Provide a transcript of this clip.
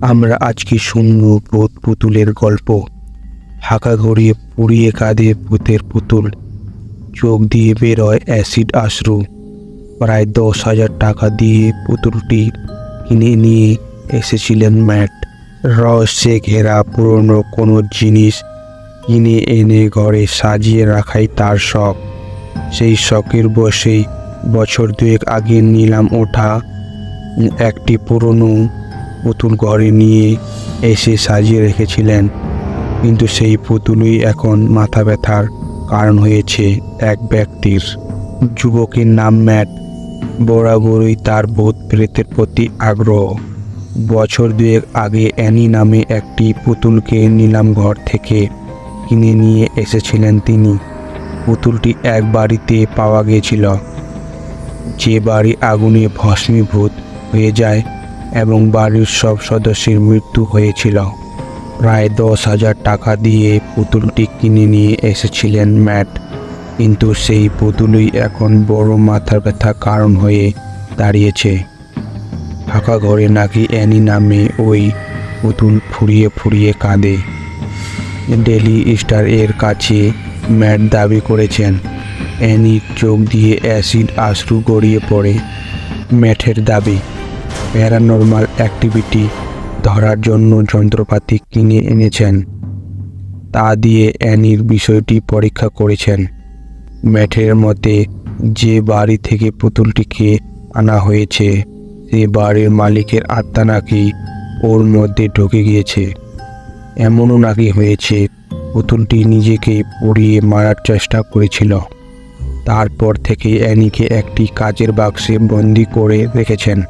আমরা আজকে শুনব ভূত পুতুলের গল্প? হাঁকা ঘড়িয়ে পুড়িয়ে কাঁদে ভূতের পুতুল। চোখ দিয়ে বেরোয় অ্যাসিড আশ্রু। প্রায় দশ হাজার টাকা দিয়ে পুতুলটি কিনে নিয়ে এসেছিলেন ম্যাট। রহস্যে ঘেরা পুরনো কোনো জিনিস কিনে এনে ঘরে সাজিয়ে রাখাই তার শখ। সেই শখের বসেই বছর দুয়েক আগে নিলাম ওঠা একটি পুরনো পুতুল ঘরে নিয়ে এসে সাজিয়ে রেখেছিলেন। কিন্তু সেই পুতুলই এখন মাথা ব্যথার কারণ হয়েছে এক ব্যক্তির। যুবকের নাম ম্যাট। বরাবরই তার ভূত প্রেতের প্রতি আগ্রহ। বছর দুয়েক আগে অ্যানি নামে একটি পুতুলকে নিলাম ঘর থেকে কিনে নিয়ে এসেছিলেন তিনি। পুতুলটি এক বাড়িতে পাওয়া গিয়েছিল যে বাড়ি আগুনে ভস্মীভূত হয়ে যায় এবং বাড়ির সব সদস্যের মৃত্যু হয়েছিল। প্রায় দশ হাজার টাকা দিয়ে পুতুলটি কিনে নিয়ে এসেছিলেন ম্যাট। কিন্তু সেই পুতুলই এখন বড় মাথা ব্যথা কারণ হয়ে দাঁড়িয়েছে। ফাঁকা ঘরে নাকি অ্যানি নামে ওই পুতুল ফুরিয়ে ফুরিয়ে কাঁদে। ডেলি স্টার এর কাছে ম্যাট দাবি করেছেন, অ্যানির চোখ দিয়ে অ্যাসিড আশ্রু গড়িয়ে পড়ে। ম্যাটের দাবি। প্যারানর্মাল অ্যাক্টিভিটি ধরার জন্য যন্ত্রপাতি কিনে এনেছেন। তা দিয়ে অ্যানির বিষয়টি পরীক্ষা করেছেন। ম্যাটের মতে, যে বাড়ি থেকে পুতুলটিকে আনা হয়েছে, সে বাড়ির মালিকের আত্মা নাকি ওর মধ্যে ঢুকে গিয়েছে। এমনও নাকি হয়েছে, পুতুলটি নিজেকে পুড়িয়ে মারার চেষ্টা করেছিল। তারপর থেকে অ্যানিকে একটি কাজের বাক্সে বন্দি করে রেখেছেন।